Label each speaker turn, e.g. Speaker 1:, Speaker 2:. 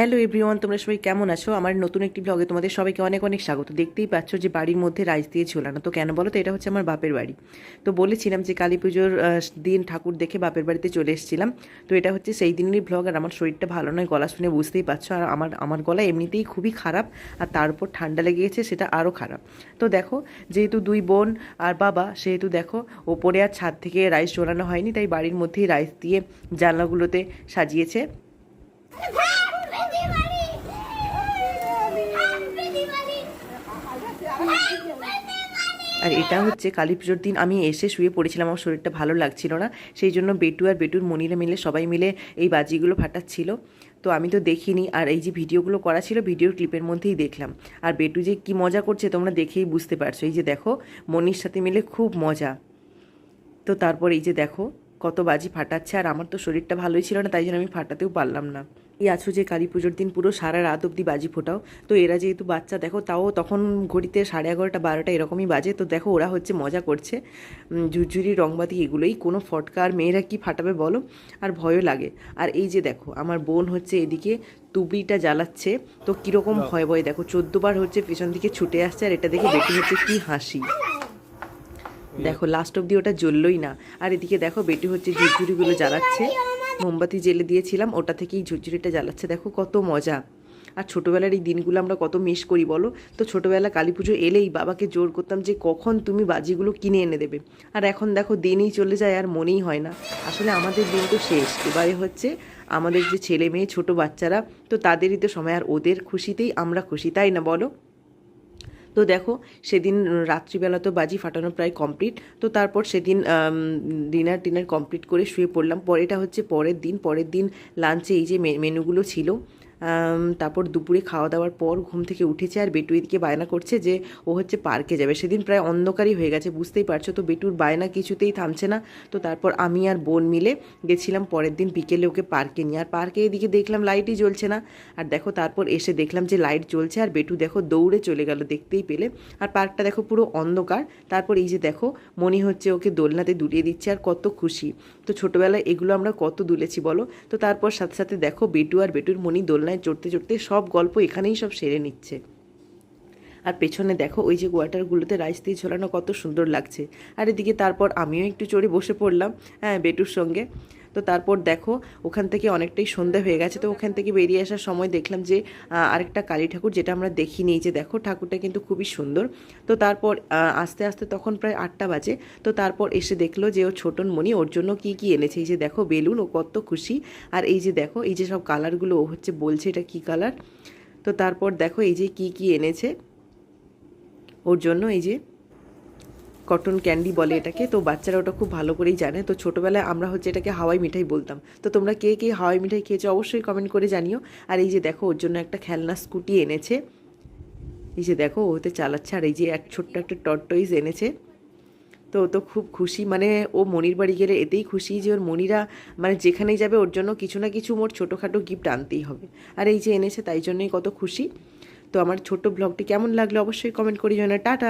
Speaker 1: Hello everyone তোমরা সবাই কেমন আছো? আমার নতুন একটি ব্লগে তোমাদের সবাইকে অনেক অনেক স্বাগত। দেখতেই পাচ্ছ যে বাড়ির মধ্যে রাইস দিয়ে ঝোলানো। তো কেন বলো তো, এটা হচ্ছে আমার বাপের বাড়ি। তো বলেছিলাম যে কালী পুজোর দিন ঠাকুর দেখে বাপের বাড়িতে চলে এসেছিলাম। তো এটা হচ্ছে সেই দিনেরই ব্লগ আর আমার শরীরটা ভালো নয়, গলা শুনে বুঝতেই পারছ। আর আমার আমার গলা এমনিতেই খুবই খারাপ আর তার উপর ঠান্ডা লেগে গেছে সেটা আরও খারাপ। তো দেখো, যেহেতু দুই বোন আর বাবা, সেহেতু দেখো, ওপরে আর ছাদ থেকে রাইস ঝোলানো হয়নি, তাই বাড়ির মধ্যেই রাইস দিয়ে জানলাগুলোতে সাজিয়েছে। আর এটা হচ্ছে কালী পুজোর দিন। আমি এসে শুয়ে পড়েছিলাম, আমার শরীরটা ভালো লাগছিল না। সেই জন্য বেটু আর বেটুর মনিরা মিলে, সবাই মিলে এই বাজিগুলো ফাটাচ্ছিল। তো আমি তো দেখিনি, আর এই যে ভিডিওগুলো করা ছিল, ভিডিও ক্লিপের মধ্যেই দেখলাম। আর বেটু যে কি মজা করছে, তোমরা দেখেই বুঝতে পারছ। এই যে দেখো, মনির সাথে মিলে খুব মজা। তো তারপর এই যে দেখো, কত বাজি ফাটাচ্ছে, আর আমার তো শরীরটা ভালোই ছিল না, তাই জন্য আমি ফাটাতেও পারলাম না। এই আছো যে কালী পুজোর দিন পুরো সারা রাত অবধি বাজি ফোটাও। তো এরা যেহেতু বাচ্চা দেখো তাও তখন ঘড়িতে সাড়ে এগারোটা বারোটা এরকমই বাজে। তো দেখো ওরা হচ্ছে মজা করছে। ঝুরঝুরি রংবাতি এগুলোই। কোনো ফটকা আর মেয়েরা কি ফাটাবে বলো? আর ভয়ও লাগে। আর এই যে দেখো আমার বোন হচ্ছে এদিকে তুবড়িটা জ্বালাচ্ছে। তো কীরকম ভয় ভয় দেখো চোদ্দবার হচ্ছে পেছন দিকে ছুটে আসছে আর এটা দেখে বেটি হচ্ছে কি হাসি। দেখো লাস্ট অব্দি ওটা জ্বললোই না। আর এদিকে দেখো বেটি হচ্ছে ঝুরঝুরিগুলো জ্বালাচ্ছে। মোমবাতি জেলে দিয়েছিলাম, ওটা থেকেই ঝুরঝুরিটা জ্বালাচ্ছে। দেখো কত মজা। আর ছোটোবেলার এই দিনগুলো আমরা কত মিস করি বলো? তো ছোটোবেলা কালী পুজো এলেই বাবাকে জোর করতাম যে কখন তুমি বাজিগুলো কিনে এনে দেবে। আর এখন দেখো দিনই চলে যায়, আর মনেই হয় না। আসলে আমাদের দিন তো শেষ। এবারে হচ্ছে আমাদের যে ছেলে মেয়ে, ছোটো বাচ্চারা, তো তাদেরই তো সময়। আর ওদের খুশিতেই আমরা খুশি, তাই না বলো? তো দেখো, সেদিন রাত্রিবেলা তো বাজি ফাটানো প্রায় কমপ্লিট তো তারপর সেদিন ডিনার টিনার কমপ্লিট করে শুয়ে পড়লাম। পরেটা হচ্ছে পরের দিন। পরের দিন লাঞ্চে এই যে মেনুগুলো ছিল তারপর দুপুরে খাওয়া দাওয়ার পর ঘুম থেকে উঠেছে আর বেটু এদিকে বায়না করছে যে ও হচ্ছে পার্কে যাবে। সেদিন প্রায় অন্ধকারই হয়ে গেছে, বুঝতেই পারছ তো বেটুর বায়না কিছুতেই থামছে না। তো তারপর আমি আর বোন মিলে গেছিলাম পরের দিন বিকেলে ওকে পার্কে নিয়ে। আর পার্কে এদিকে দেখলাম লাইটই জ্বলছে না। আর দেখো তারপর এসে দেখলাম যে লাইট জ্বলছে আর বেটু দেখো দৌড়ে চলে গেল দেখতেই পেলে। আর পার্কটা দেখো পুরো অন্ধকার। তারপর এই যে দেখো মনে হচ্ছে ওকে দোলনাতে দুলিয়ে দিচ্ছে আর কত খুশি। তো ছোটোবেলায় এগুলো আমরা কত দুলেছি বলো? তো তারপর সাথে সাথে দেখো বেটু আর বেটুর মনি দোলনায় চড়তে চড়তে সব গল্প এখানেই সব সেরে নিচ্ছে। আর পেছনে দেখো ওই যে কোয়ার্টারগুলোতে রাইস দিয়ে ঝোলানো কত সুন্দর লাগছে। আর এদিকে তারপর আমিও একটু চড়ে বসে পড়লাম হ্যাঁ বেটুর সঙ্গে। তো তারপর দেখো, ওখান থেকে অনেকটাই সন্ধে হয়ে গেছে, তো ওখান থেকে বেরিয়ে আসার সময় দেখলাম যে আরেকটা কালী ঠাকুর যেটা আমরা দেখিনি যে দেখো ঠাকুরটা কিন্তু খুবই সুন্দর। তো তারপর আস্তে আস্তে তখন প্রায় আটটা বাজে, তো তারপর এসে দেখল যে ও ছোটন মনি ওর জন্য কি কি এনেছে, এই যে দেখো বেলুন, ও কত খুশি। আর এই যে দেখো, এই যে সব কালারগুলো ও হচ্ছে বলছে এটা কি কালার তো তারপর দেখো এই যে কি কি এনেছে, ওর জন্য এই যে কটন ক্যান্ডি বলে এটাকে, তো বাচ্চারা ওটা খুব ভালো করেই জানে। তো ছোটোবেলায় আমরা হচ্ছে এটাকে হাওয়াই মিঠাই বলতাম। তো তোমরা কে কে হাওয়াই মিঠাই খেয়েছো অবশ্যই কমেন্ট করে জানিও। আর এই যে দেখো, ওর জন্য একটা খেলনা স্কুটি এনেছে। এই যে দেখো ওতে চালাচ্ছে। আর এই যে এক ছোট্ট একটা টর্টয়েস এনেছে। তো ও তো খুব খুশি। মানে ও মনির বাড়ি গেলে এতেই খুশি যে ওর মনিরা মানে যেখানেই যাবে ওর জন্য কিছু না কিছু মোর ছোটোখাটো গিফট আনতেই হবে। আর এই যে এনেছে, তাই জন্যই কত খুশি। তো আমার ছোট ব্লগটি কেমন লাগল অবশ্যই কমেন্ট করি জানা টাটা!